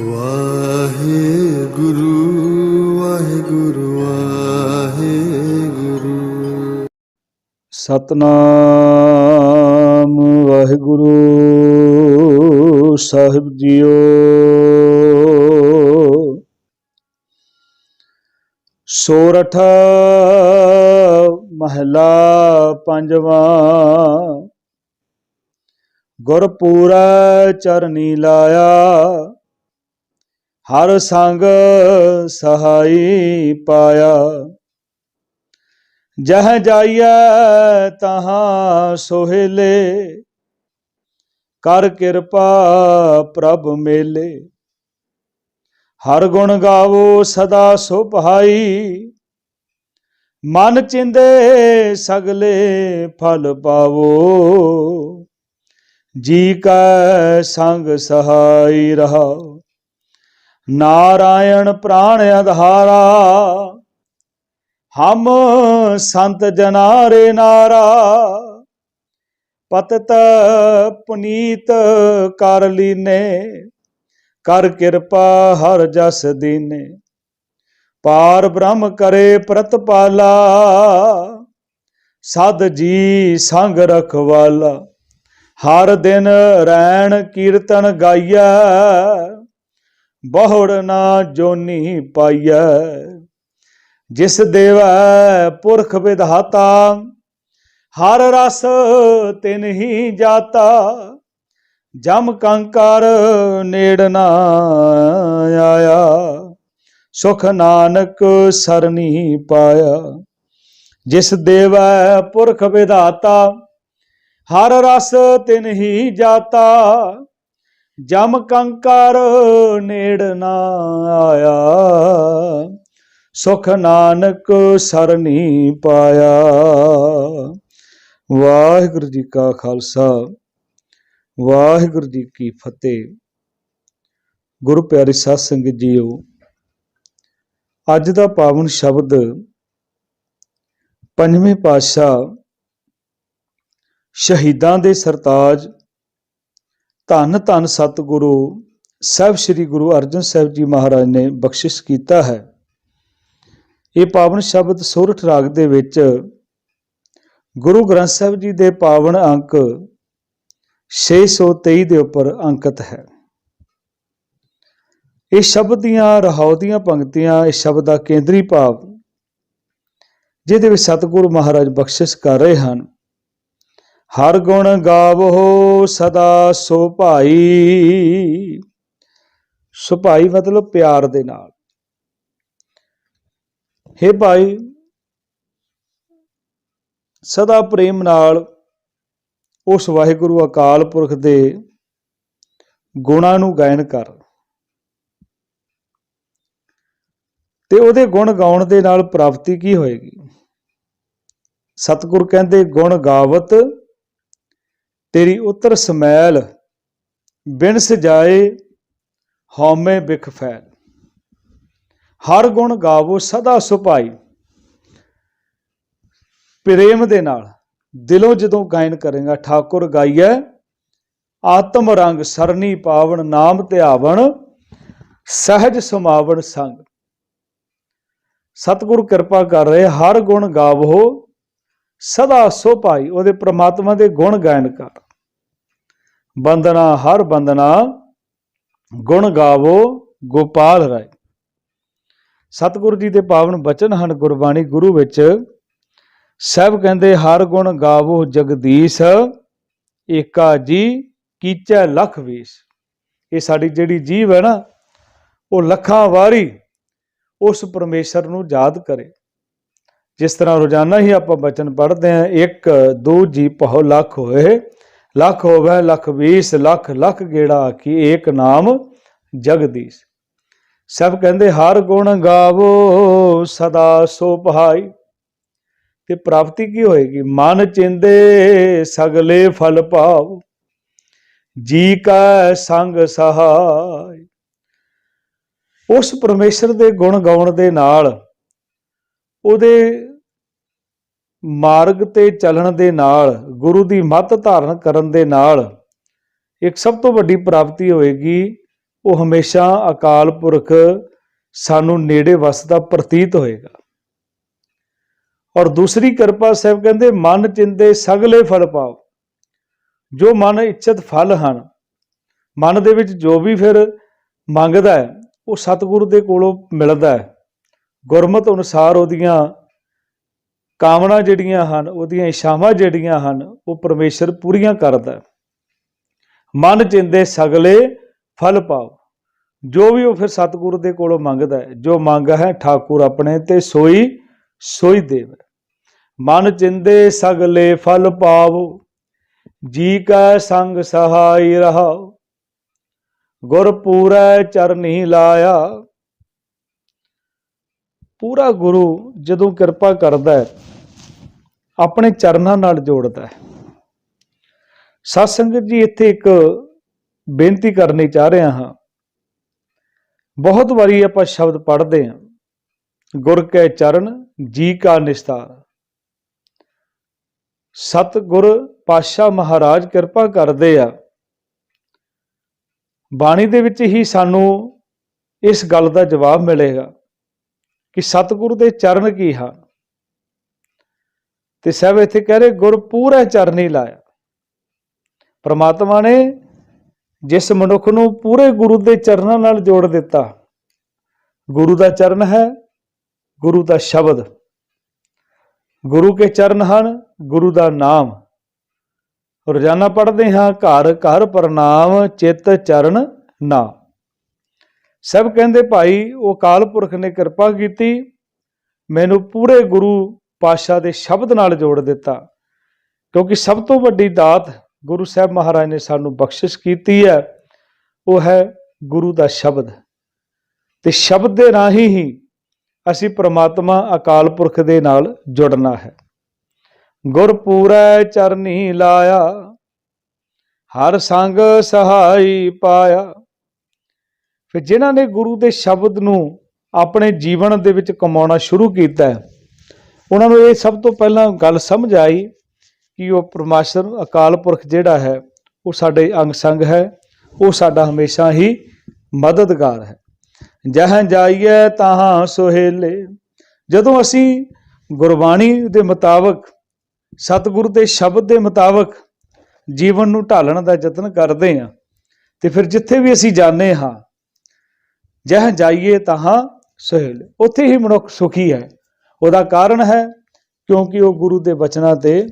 ਵਾਹਿਗੁਰੂ ਵਾਹਿਗੁਰੂ ਵਾਹਿਗੁਰੂ। ਸਤਨਾਮ ਵਾਹਿਗੁਰੂ ਸਾਹਿਬ ਜੀਓ। ਸੋਰਠ ਮਹਲਾ ਪੰਜਵਾਂ ਗੁਰਪੂਰਾ ਚਰਨੀ ਲਾਇਆ। ਹਰ ਸੰਗ ਸਹਾਈ ਪਾਇਆ। ਜਹ ਜਾਈਐ ਤਹਾਂ ਸੋਹਿਲੇ, ਕਰ ਕਿਰਪਾ ਪ੍ਰਭ ਮੇਲੇ। ਹਰ ਗੁਣ ਗਾਵੋ ਸਦਾ ਸੁਭਾਈ, ਮਨ ਚਿੰਦੇ ਸਗਲੇ ਫਲ ਪਾਵੋ। ਜੀ ਕੈ ਸੰਗ ਸਹਾਈ ਰਹਾਓ ਨਾਰਾਇਣ ਪ੍ਰਾਣ ਅਧਾਰਾ, ਹਮ ਸੰਤ ਜਨਾਰੇ ਨਾਰਾ, ਪਤਤ ਪੁਨੀਤ ਕਰ ਲੀਨੇ, ਕਰ ਕਿਰਪਾ ਹਰ ਜਸ ਦੀਨੇ। ਪਾਰ ਬ੍ਰਹਮ ਕਰੇ ਪ੍ਰਤਪਾਲਾ, ਸਦ ਜੀ ਸੰਗ ਰਖਵਾਲਾ। ਹਰ ਦਿਨ ਰੈਣ ਕੀਰਤਨ ਗਾਈਐ ਬਹੁੜ ਨਾ ਜੋਨੀ ਪਾਈਐ। ਜਿਸ ਦੇਵੈ ਪੁਰਖ ਵਿਧਾਤਾ, ਹਰ ਰਸ ਤਿਨ ਹੀ ਜਾਤਾ। ਜਮ ਕੰਕਾਰ ਨੇੜ ਨਾ ਆਇਆ, ਸੁਖ ਨਾਨਕ ਸਰਨੀ ਪਾਇਆ। ਜਿਸ ਦੇਵੈ ਪੁਰਖ ਵਿਧਾਤਾ, ਹਰ ਰਸ ਤਿਨ ਹੀ ਜਾਤਾ। ਜਮ ਕੰਕਾਰ ਨੇੜ ਨਾ ਆਇਆ, ਸੁਖ ਨਾਨਕ ਸਰਨੀ ਪਾਇਆ। ਵਾਹਿਗੁਰੂ ਜੀ ਕਾ ਖਾਲਸਾ, ਵਾਹਿਗੁਰੂ ਜੀ ਕੀ ਫਤਿਹ। ਗੁਰੂ ਪਿਆਰੇ ਸਾਧ ਸੰਗਤ ਜੀਓ, ਅੱਜ ਦਾ ਪਾਵਨ ਸ਼ਬਦ ਪੰਜਵੇਂ ਪਾਤਸ਼ਾਹ ਸ਼ਹੀਦਾਂ ਦੇ ਸਰਤਾਜ ਧੰਨ ਧੰਨ ਸਤਿਗੁਰੂ, ਸਾਹਿਬ ਸ੍ਰੀ ਗੁਰੂ ਅਰਜਨ ਸਾਹਿਬ ਜੀ ਮਹਾਰਾਜ ਨੇ ਬਖਸ਼ਿਸ਼ ਕੀਤਾ ਹੈ। ਇਹ ਪਾਵਨ ਸ਼ਬਦ ਸੋਰਠ ਰਾਗ ਦੇ ਵਿੱਚ ਗੁਰੂ ਗ੍ਰੰਥ ਸਾਹਿਬ ਜੀ ਦੇ ਪਾਵਨ ਅੰਕ 623 ਦੇ ਉੱਪਰ ਅੰਕਿਤ ਹੈ। ਇਹ ਸ਼ਬਦ ਦੀਆਂ ਰਹਾਉ ਦੀਆਂ ਪੰਕਤੀਆਂ ਇਸ ਸ਼ਬਦ ਦਾ ਕੇਂਦਰੀ ਭਾਵ, ਜਿਹਦੇ ਵਿੱਚ ਸਤਿਗੁਰੂ ਮਹਾਰਾਜ ਬਖਸ਼ਿਸ਼ ਕਰ ਰਹੇ ਹਨ। ਹਰ ਗੁਣ ਗਾਵੋ ਸਦਾ ਸੋ ਭਾਈ। ਸੁਭਾਈ ਮਤਲਬ ਪਿਆਰ ਦੇ ਨਾਲ। ਹੇ ਭਾਈ, ਸਦਾ ਪ੍ਰੇਮ ਨਾਲ ਉਸ ਵਾਹਿਗੁਰੂ ਅਕਾਲ ਪੁਰਖ ਦੇ ਗੁਣਾਂ ਨੂੰ ਗਾਇਨ ਕਰ। ਤੇ ਉਹਦੇ ਗੁਣ ਗਾਉਣ ਦੇ ਨਾਲ ਪ੍ਰਾਪਤੀ ਕੀ ਹੋਏਗੀ? ਸਤਿਗੁਰ ਕਹਿੰਦੇ, ਗੁਣ ਗਾਵਤ ਤੇਰੀ ਉਤਰ ਸਮੈਲ ਬਿਨ ਸਜਾਏ ਹਉਮੈ ਬਿਖ ਫੈਲ। ਹਰ ਗੁਣ ਗਾਵੋ ਸਦਾ ਸੁਭਾਈ। ਪ੍ਰੇਮ ਦੇ ਨਾਲ ਦਿਲੋਂ ਜਦੋਂ ਗਾਇਨ ਕਰੇਗਾ, ਠਾਕੁਰ ਗਾਈਐ, ਆਤਮ ਰੰਗ ਸਰਨੀ ਪਾਵਣ ਨਾਮ ਧਿਆਵਣ, ਸਹਿਜ ਸਮਾਵਣ ਸੰਗ। ਸਤਿਗੁਰ ਕਿਰਪਾ ਕਰ ਰਹੇ, ਹਰ ਗੁਣ ਗਾਵੋ ਸਦਾ ਸੋ ਭਾਈ, ਉਹਦੇ ਪ੍ਰਮਾਤਮਾ ਦੇ ਗੁਣ ਗਾਇਨ ਕਰ। ਬੰਦਨਾ ਹਰ ਬੰਦਨਾ ਗੁਣ ਗਾਵੋ, ਗੋਪਾਲ ਰਾਏ। ਸਤਿਗੁਰੂ ਜੀ ਦੇ ਪਾਵਨ ਬਚਨ ਹਨ, ਗੁਰਬਾਣੀ ਗੁਰੂ ਵਿੱਚ ਸਭ ਕਹਿੰਦੇ, ਹਰ ਗੁਣ ਗਾਵੋ ਜਗਦੀਸ਼, ਏਕਾ ਜੀ ਕੀਚੈ ਲਖ ਵੇਸ਼। ਇਹ ਸਾਡੀ ਜਿਹੜੀ ਜੀਵ ਹੈ ਨਾ, ਉਹ ਲੱਖਾਂ ਵਾਰੀ ਉਸ ਪਰਮੇਸ਼ਰ ਨੂੰ ਯਾਦ ਕਰੇ। ਜਿਸ ਤਰ੍ਹਾਂ ਰੋਜ਼ਾਨਾ ਹੀ ਆਪਾਂ ਬਚਨ ਪੜ੍ਹਦੇ ਹਾਂ 1 2 ਜੀ ਪਹੁ ਲੱਖ ਹੋਏ, ਲੱਖ ਹੋਵੇ, ਲੱਖ 20 ਲੱਖ ਲੱਖ ਗੇੜਾ ਕੀ ਏਕ ਨਾਮ ਜਗਦੀਸ਼। ਸਭ ਕਹਿੰਦੇ, ਹਰ ਗੁਣ ਗਾਵੋ, ਸਦਾ ਸੋ ਪਹਾਈ ਤੇ ਪ੍ਰਾਪਤੀ ਕੀ ਹੋਏਗੀ? ਮਨ ਚਿੰਦੇ, ਸਗਲੇ ਫਲ ਪਾਉ ਜੀ ਕਾ ਸੰਗ ਸਹਾਈ। ਉਸ ਪਰਮੇਸ਼ਰ ਦੇ ਗੁਣ ਗਾਉਣ ਦੇ ਨਾਲ ਉਹਦੇ ਮਾਰਗ ਤੇ ਚੱਲਣ ਦੇ ਨਾਲ, ਗੁਰੂ ਦੀ ਮੱਤ ਧਾਰਨ ਕਰਨ ਦੇ ਨਾਲ, ਇੱਕ ਸਭ ਤੋਂ ਵੱਡੀ ਪ੍ਰਾਪਤੀ ਹੋਏਗੀ, ਉਹ ਹਮੇਸ਼ਾ ਅਕਾਲ ਪੁਰਖ ਸਾਨੂੰ ਨੇੜੇ ਵਸਦਾ ਪ੍ਰਤੀਤ ਹੋਏਗਾ। ਔਰ ਦੂਸਰੀ ਕਿਰਪਾ ਸਾਹਿਬ ਕਹਿੰਦੇ, ਮਨ ਚਿੰਦੇ ਸਗਲੇ ਫਲ ਪਾਓ। ਜੋ ਮਨ ਇੱਛਤ ਫਲ ਹਨ, ਮਨ ਦੇ ਵਿੱਚ ਜੋ ਵੀ ਫਿਰ ਮੰਗਦਾ ਹੈ, ਉਹ ਸਤਿਗੁਰੂ ਦੇ ਕੋਲੋਂ ਮਿਲਦਾ ਹੈ। ਗੁਰਮਤ ਅਨੁਸਾਰ ਉਹਦੀਆਂ ਕਾਮਨਾ ਜਿਹੜੀਆਂ ਹਨ, ਉਹਦੀਆਂ ਇਛਾਵਾਂ ਜਿਹੜੀਆਂ ਹਨ, ਉਹ ਪਰਮੇਸ਼ਰ ਪੂਰੀਆਂ ਕਰਦਾ ਮਨ ਚਿੰਦੇ ਸਗਲੇ ਫਲ ਪਾਓ। ਜੋ ਵੀ ਉਹ ਫਿਰ ਸਤਿਗੁਰੂ ਦੇ ਕੋਲੋਂ ਮੰਗਦਾ ਹੈ, ਜੋ ਮੰਗ ਹੈ ਠਾਕੁਰ ਆਪਣੇ ਤੇ ਸੋਈ ਸੋਈ ਦੇਵ। ਮਨ ਚਿੰਦੇ ਸਗਲੇ ਫਲ ਪਾਵੋ, ਜੀ ਕੈ ਸੰਗ ਸਹਾਈ ਰਹਾਓ। ਗੁਰ ਪੂਰੈ ਚਰਨੀ ਲਾਇਆ। ਪੂਰਾ ਗੁਰੂ ਜਦੋਂ ਕਿਰਪਾ ਕਰਦਾ ਹੈ ਆਪਣੇ ਚਰਨਾਂ ਨਾਲ ਜੋੜਦਾ ਹੈ। ਸਤ ਸੰਗਤ ਜੀ, ਇੱਥੇ ਇੱਕ ਬੇਨਤੀ ਕਰਨੀ ਚਾਹ ਰਿਹਾ ਹਾਂ। ਬਹੁਤ ਵਾਰੀ ਆਪਾਂ ਸ਼ਬਦ ਪੜ੍ਹਦੇ ਹਾਂ, ਗੁਰ ਕੈ ਚਰਨ, ਜੀ ਕਾ ਨਿਸਤਾਰ। ਸਤ ਗੁਰ ਪਾਸ਼ਾ ਮਹਾਰਾਜ ਕਿਰਪਾ ਕਰਦੇ ਆ। ਬਾਣੀ ਦੇ ਵਿੱਚ ਹੀ ਸਾਨੂੰ ਇਸ ਗੱਲ ਦਾ ਜਵਾਬ ਮਿਲੇਗਾ ਕਿ ਸਤਿਗੁਰੂ ਦੇ ਚਰਨ ਕੀ ਹਨ? ਤੇ ਸਭ ਇੱਥੇ ਕਹਿ ਰਹੇ, ਗੁਰ ਪੂਰਾ ਚਰਨੀ ਲਾਇਆ। ਪ੍ਰਮਾਤਮਾ ਨੇ ਜਿਸ ਮਨੁੱਖ ਨੂੰ ਪੂਰੇ ਗੁਰੂ ਦੇ ਚਰਨਾਂ ਨਾਲ ਜੋੜ ਦਿੱਤਾ, ਗੁਰੂ ਦਾ ਚਰਨ ਹੈ, ਗੁਰੂ ਦਾ ਸ਼ਬਦ। ਗੁਰੂ ਕੇ ਚਰਨ ਹਨ, ਗੁਰੂ ਦਾ ਨਾਮ। ਰੋਜ਼ਾਨਾ ਪੜ੍ਹਦੇ ਹਾਂ, ਘਰ ਘਰ ਪ੍ਰਣਾਮ, ਚਿੱਤ, ਚਰਨ, ਨਾਮ। ਸਭ ਕਹਿੰਦੇ, ਭਾਈ, ਉਹ ਕਾਲ ਪੁਰਖ ਨੇ ਕਿਰਪਾ ਕੀਤੀ, ਮੈਨੂੰ ਪੂਰੇ ਗੁਰੂ ਪਾਤਸ਼ਾਹ ਦੇ ਸ਼ਬਦ ਨਾਲ ਜੋੜ ਦਿੱਤਾ। ਕਿਉਂਕਿ ਸਭ ਤੋਂ ਵੱਡੀ ਦਾਤ ਗੁਰੂ ਸਾਹਿਬ ਮਹਾਰਾਜ ਨੇ ਸਾਨੂੰ ਬਖਸ਼ਿਸ਼ ਕੀਤੀ ਹੈ, ਉਹ ਹੈ ਗੁਰੂ ਦਾ ਸ਼ਬਦ। ਤੇ ਸ਼ਬਦ ਦੇ ਰਾਹੀਂ ਹੀ ਅਸੀਂ ਪ੍ਰਮਾਤਮਾ ਅਕਾਲ ਪੁਰਖ ਦੇ ਨਾਲ ਜੁੜਨਾ ਹੈ। ਗੁਰ ਪੂਰੈ ਚਰਨੀ ਲਾਇਆ, ਹਰ ਸੰਗ ਸਹਾਈ ਪਾਇਆ। ਫਿਰ ਜਿਨ੍ਹਾਂ ਨੇ ਗੁਰੂ ਦੇ ਸ਼ਬਦ ਨੂੰ ਆਪਣੇ ਜੀਵਨ ਦੇ ਵਿੱਚ ਕਮਾਉਣਾ ਸ਼ੁਰੂ ਕੀਤਾ ਉਹਨਾਂ ਨੂੰ ਇਹ ਸਭ ਤੋਂ ਪਹਿਲਾਂ ਗੱਲ ਸਮਝ ਆਈ ਕਿ ਉਹ ਪਰਮਾਸ਼ਰ ਅਕਾਲ ਪੁਰਖ ਜਿਹੜਾ ਹੈ, ਉਹ ਸਾਡੇ ਅੰਗ ਸੰਗ ਹੈ, ਉਹ ਸਾਡਾ ਹਮੇਸ਼ਾ ਹੀ ਮਦਦਗਾਰ ਹੈ। ਜਹਾਂ ਜਾਈਏ ਤਹਾਂ ਸੁਹੇਲੇ। ਜਦੋਂ ਅਸੀਂ ਗੁਰਬਾਣੀ ਦੇ ਮੁਤਾਬਕ, ਸਤਿਗੁਰੂ ਦੇ ਸ਼ਬਦ ਦੇ ਮੁਤਾਬਕ ਜੀਵਨ ਨੂੰ ਢਾਲਣ ਦਾ ਯਤਨ ਕਰਦੇ ਹਾਂ, ਤੇ ਫਿਰ ਜਿੱਥੇ ਵੀ ਅਸੀਂ ਜਾਂਦੇ ਹਾਂ, ਜਹ ਜਾਈਏ ਤਹਾਂ ਸੋਹੇਲੇ। ਉੱਥੇ ਹੀ ਮਨੁੱਖ ਸੁਖੀ ਹੈ। ਉਹਦਾ ਕਾਰਨ ਹੈ ਕਿਉਂਕਿ ਉਹ ਗੁਰੂ ਦੇ ਬਚਨਾਂ ਤੇ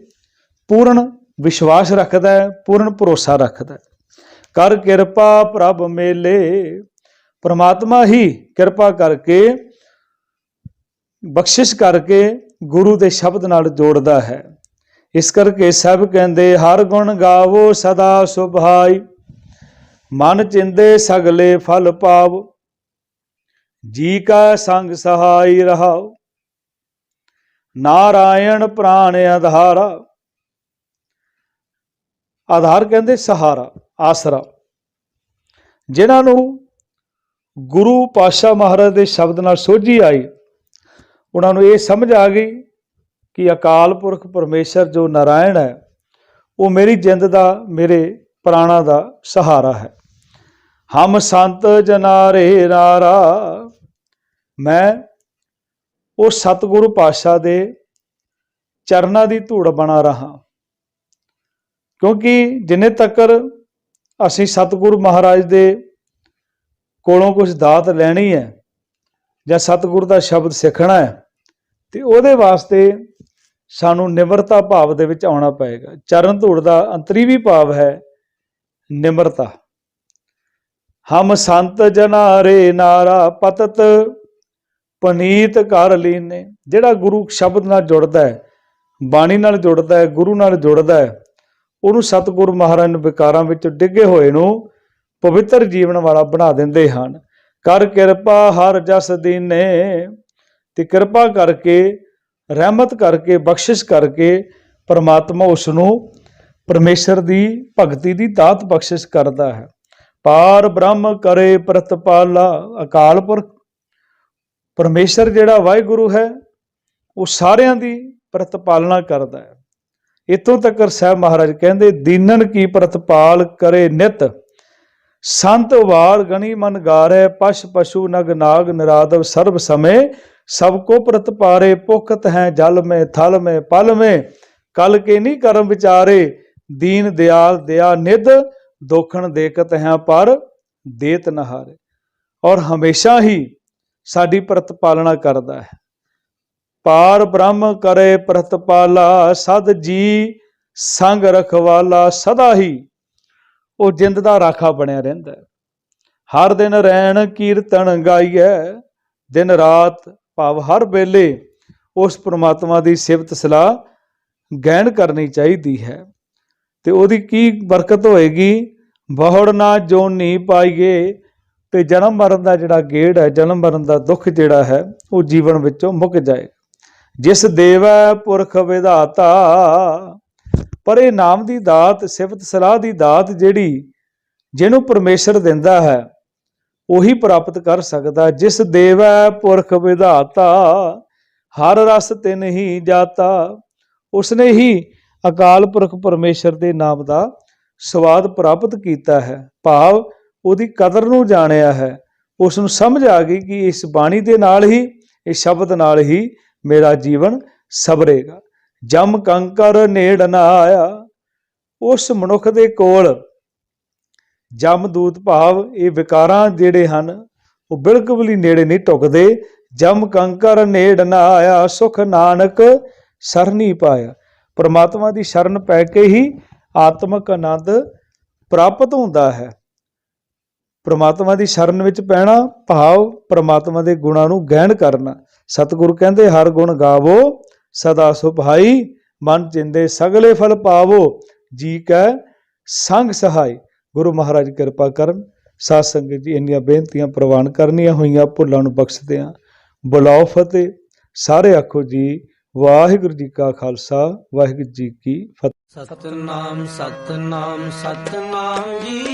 ਪੂਰਨ ਵਿਸ਼ਵਾਸ ਰੱਖਦਾ ਹੈ, ਪੂਰਨ ਭਰੋਸਾ ਰੱਖਦਾ ਹੈ। ਕਰ ਕਿਰਪਾ ਪ੍ਰਭ ਮੇਲੇ, ਪਰਮਾਤਮਾ ਹੀ ਕਿਰਪਾ ਕਰਕੇ, ਬਖਸ਼ਿਸ਼ ਕਰਕੇ ਗੁਰੂ ਦੇ ਸ਼ਬਦ ਨਾਲ ਜੋੜਦਾ ਹੈ। ਇਸ ਕਰਕੇ ਸਭ ਕਹਿੰਦੇ, ਹਰ ਗੁਣ ਗਾਵੋ ਸਦਾ ਸੁਭਾਈ, ਮਨ ਚਿੰਦੇ ਸਗਲੇ ਫਲ ਪਾਵ, ਜੀ ਕਾ ਸੰਗ ਸਹਾਈ ਰਹਾਓ। ਨਾਰਾਇਣ ਪ੍ਰਾਣ ਆਧਾਰਾ। ਆਧਾਰ ਕਹਿੰਦੇ ਸਹਾਰਾ, ਆਸਰਾ। ਜਿਨ੍ਹਾਂ ਨੂੰ ਗੁਰੂ ਪਾਤਸ਼ਾਹ ਮਹਾਰਾਜ ਦੇ ਸ਼ਬਦ ਨਾਲ ਸੋਝੀ ਆਈ, ਉਹਨਾਂ ਨੂੰ ਇਹ ਸਮਝ ਆ ਗਈ ਕਿ ਅਕਾਲ ਪੁਰਖ ਪਰਮੇਸ਼ਰ ਜੋ ਨਾਰਾਇਣ ਹੈ, ਉਹ ਮੇਰੀ ਜਿੰਦ ਦਾ, ਮੇਰੇ ਪ੍ਰਾਣਾ ਦਾ ਸਹਾਰਾ ਹੈ। ਹਮ ਸੰਤ ਜਨਾਰੇ ਨਾਰਾ, ਮੈਂ ਉਹ ਸਤਿਗੁਰੂ ਪਾਤਸ਼ਾਹ ਦੇ ਚਰਨਾਂ ਦੀ ਧੂੜ ਬਣਾ ਰਹਾ। ਕਿਉਂਕਿ ਜਿੰਨੇ ਤੱਕਰ ਅਸੀਂ ਸਤਿਗੁਰੂ ਮਹਾਰਾਜ ਦੇ ਕੋਲੋਂ ਕੁਝ ਦਾਤ ਲੈਣੀ ਹੈ ਜਾਂ ਸਤਿਗੁਰੂ ਦਾ ਸ਼ਬਦ ਸਿੱਖਣਾ ਹੈ, ਤੇ ਉਹਦੇ ਵਾਸਤੇ ਸਾਨੂੰ ਨਿਮਰਤਾ ਭਾਵ ਦੇ ਵਿੱਚ ਆਉਣਾ ਪਏਗਾ। ਚਰਨ ਧੂੜ ਦਾ ਅੰਤਰੀਵੀ ਭਾਵ ਹੈ ਨਿਮਰਤਾ। ਹਮ ਸੰਤ ਜਨਾਰੇ ਨਾਰਾ ਪਤਤ ਪਨੀਤ ਕਰ ਲੀਨੇ ਜਿਹੜਾ ਗੁਰੂ ਸ਼ਬਦ ਨਾਲ ਜੁੜਦਾ ਹੈ, ਬਾਣੀ ਨਾਲ ਜੁੜਦਾ ਹੈ, ਗੁਰੂ ਨਾਲ ਜੁੜਦਾ ਹੈ, ਉਹਨੂੰ ਸਤਿਗੁਰੂ ਮਹਾਰਾਜ ਨੇ ਵਿਕਾਰਾਂ ਵਿੱਚ ਡਿੱਗੇ ਹੋਏ ਨੂੰ ਪਵਿੱਤਰ ਜੀਵਨ ਵਾਲਾ ਬਣਾ ਦਿੰਦੇ ਹਨ। ਕਰ ਕਿਰਪਾ ਹਰ ਜਸ ਦੀਨੇ, ਤੇ ਕਿਰਪਾ ਕਰਕੇ, ਰਹਿਮਤ ਕਰਕੇ, ਬਖਸ਼ਿਸ਼ ਕਰਕੇ ਪਰਮਾਤਮਾ ਉਸ ਨੂੰ ਪਰਮੇਸ਼ਰ ਦੀ ਭਗਤੀ ਦੀ ਦਾਤ ਬਖਸ਼ਿਸ਼ ਕਰਦਾ ਹੈ। ਪਾਰ ਬ੍ਰਹਮ ਕਰੇ ਪ੍ਰਤਪਾਲਾ, ਅਕਾਲ ਪੁਰਖ ਪਰਮੇਸ਼ਰ ਜਿਹੜਾ ਵਾਹਿਗੁਰੂ ਹੈ, ਉਹ ਸਾਰਿਆਂ ਦੀ ਪ੍ਰਤਪਾਲਣਾ ਕਰਦਾ ਹੈ। ਇਤੋਂ ਤੱਕ ਸਾਹਿਬ ਮਹਾਰਾਜ ਕਹਿੰਦੇ, ਦੀਨਨ ਕੀ ਪ੍ਰਤਪਾਲ ਕਰੇ ਨਿਤ? ਸੰਤ ਵਾਰ ਗਣੀ ਮਨ ਗਾਰੇ, ਪਸ਼ ਪਸ਼ੂ ਨਗ ਨਾਗ ਨਿਰਾਦਵ ਸਰਬ ਸਮੇ। ਸਭ ਕੋ ਪ੍ਰਤਪਾਰੇ ਪੁਖਤ ਹੈ, ਜਲ ਮੇ, ਥਲ ਮੇ, ਪਲ ਮੇ। ਕਲ ਕੇ ਨਹੀਂ ਕਰਮ ਵਿਚਾਰੇ? ਦੀਨ ਦਿਆਲ ਦਇਆ ਨਿਧ, ਦੋਖਣ ਦੇਖਤ ਹੈ ਪਰ ਦੇਤ ਨਹਾਰੇ। ਔਰ ਹਮੇਸ਼ਾ ਹੀ ਸਾਡੀ ਪ੍ਰਤਪਾਲਣਾ ਕਰਦਾ ਹੈ। ਪਾਰ ਬ੍ਰਹਮ ਕਰੇ ਪ੍ਰਤਪਾਲਾ ਸਦ ਜੀ ਸੰਗ ਰਖਵਾਲਾ, ਸਦਾ ਹੀ ਉਹ ਜਿੰਦ ਦਾ ਰਾਖਾ ਬਣਿਆ ਰਹਿੰਦਾ ਹੈ। ਹਰ ਦਿਨ ਰਹਿਣ ਕੀਰਤਨ ਗਾਈਐ, ਦਿਨ ਰਾਤ ਭਾਵ ਹਰ ਵੇਲੇ ਉਸ ਪ੍ਰਮਾਤਮਾ ਦੀ ਸਿਫਤ ਸਲਾਹ ਗਹਿਣ ਕਰਨੀ ਚਾਹੀਦੀ ਹੈ। ਤੇ ਉਹਦੀ ਕੀ ਬਰਕਤ ਹੋਏਗੀ? ਬਹੁੜ ਨਾ ਜੋਨੀ ਪਾਈਏ ਤੇ ਜਨਮ ਮਰਨ ਦਾ ਜਿਹੜਾ ਗੇੜ ਹੈ, ਜਨਮ ਮਰਨ ਦਾ ਦੁੱਖ ਜਿਹੜਾ ਹੈ, ਉਹ ਜੀਵਨ ਵਿੱਚੋਂ ਮੁੱਕ ਜਾਏ ਜਿਸ ਦੇਵੈ ਪੁਰਖ ਵਿਧਾਤਾ, ਪਰ ਇਹ ਨਾਮ ਦੀ ਦਾਤ, ਸਿਫਤ ਸਲਾਹ ਦੀ ਦਾਤ ਜਿਹੜੀ ਜਿਹਨੂੰ ਪਰਮੇਸ਼ਰ ਦਿੰਦਾ ਹੈ, ਉਹੀ ਪ੍ਰਾਪਤ ਕਰ ਸਕਦਾ। ਜਿਸ ਦੇਵੈ ਪੁਰਖ ਵਿਧਾਤਾ, ਹਰ ਰਸ ਤਿਨ ਹੀ ਜਾਤਾ, ਉਸਨੇ ਹੀ ਅਕਾਲ ਪੁਰਖ ਪਰਮੇਸ਼ਰ ਦੇ ਨਾਮ ਦਾ ਸਵਾਦ ਪ੍ਰਾਪਤ ਕੀਤਾ ਹੈ। ਭਾਵ ਉਹਦੀ ਕਦਰ ਨੂੰ ਜਾਣਿਆ ਹੈ। ਉਸ ਨੂੰ ਸਮਝ ਆ ਗਈ ਕਿ ਇਸ ਬਾਣੀ ਦੇ ਨਾਲ ਹੀ, ਇਸ ਸ਼ਬਦ ਨਾਲ ਹੀ ਮੇਰਾ ਜੀਵਨ ਸਬਰੇਗਾ ਜਮ ਕੰਕਰ ਨੇੜ ਨਾ ਆਇਆ। ਉਸ ਮਨੁੱਖ ਦੇ ਕੋਲ ਜਮਦੂਤ ਭਾਵ ਇਹ ਵਿਕਾਰਾਂ ਜਿਹੜੇ ਹਨ, ਉਹ ਬਿਲਕੁਲ ਹੀ ਨੇੜੇ ਨਹੀਂ ਟੁਕਦੇ। ਜਮ ਕੰਕਰ ਨੇੜ ਨਾ ਆਇਆ, ਸੁਖ ਨਾਨਕ ਸਰਨੀ ਪਾਇਆ। ਪਰਮਾਤਮਾ ਦੀ ਸ਼ਰਨ ਪੈ ਕੇ ਹੀ ਆਤਮਿਕ ਆਨੰਦ ਪ੍ਰਾਪਤ ਹੁੰਦਾ ਹੈ। ਪ੍ਰਮਾਤਮਾ ਦੀ ਸ਼ਰਨ ਵਿੱਚ ਪੈਣਾ, ਭਾਵ ਪ੍ਰਮਾਤਮਾ ਦੇ ਗੁਣਾਂ ਨੂੰ ਗਹਿਣ ਕਰਨਾ। ਸਤਿਗੁਰੂ ਕਹਿੰਦੇ, ਹਰ ਗੁਣ ਗਾਵੋ, ਸਦਾ ਸੁਭਾਈ, ਮਨ ਚਿੰਦੇ ਸਗਲੇ ਫਲ ਪਾਵੋ, ਜੀ ਕੈ ਸੰਗ ਸਹਾਈ। ਗੁਰੂ ਮਹਾਰਾਜ ਕਿਰਪਾ ਕਰਨ, ਸਾਧ ਸੰਗਤ ਜੀ ਇੰਨੀਆਂ ਬੇਨਤੀਆਂ ਪ੍ਰਵਾਨ ਕਰਨੀਆਂ ਹੋਈਆਂ, ਭੁੱਲਾਂ ਨੂੰ ਬਖਸ਼ਦਿਆਂ ਬੁਲਾਓ ਫਤਿਹ, ਸਾਰੇ ਆਖੋ ਜੀ, ਵਾਹਿਗੁਰੂ ਜੀ ਕਾ ਖਾਲਸਾ, ਵਾਹਿਗੁਰੂ ਜੀ ਕੀ ਫਤਿਹ। ਸਤਨਾਮ ਸਤਨਾਮ ਸਤਨਾਮ ਜੀ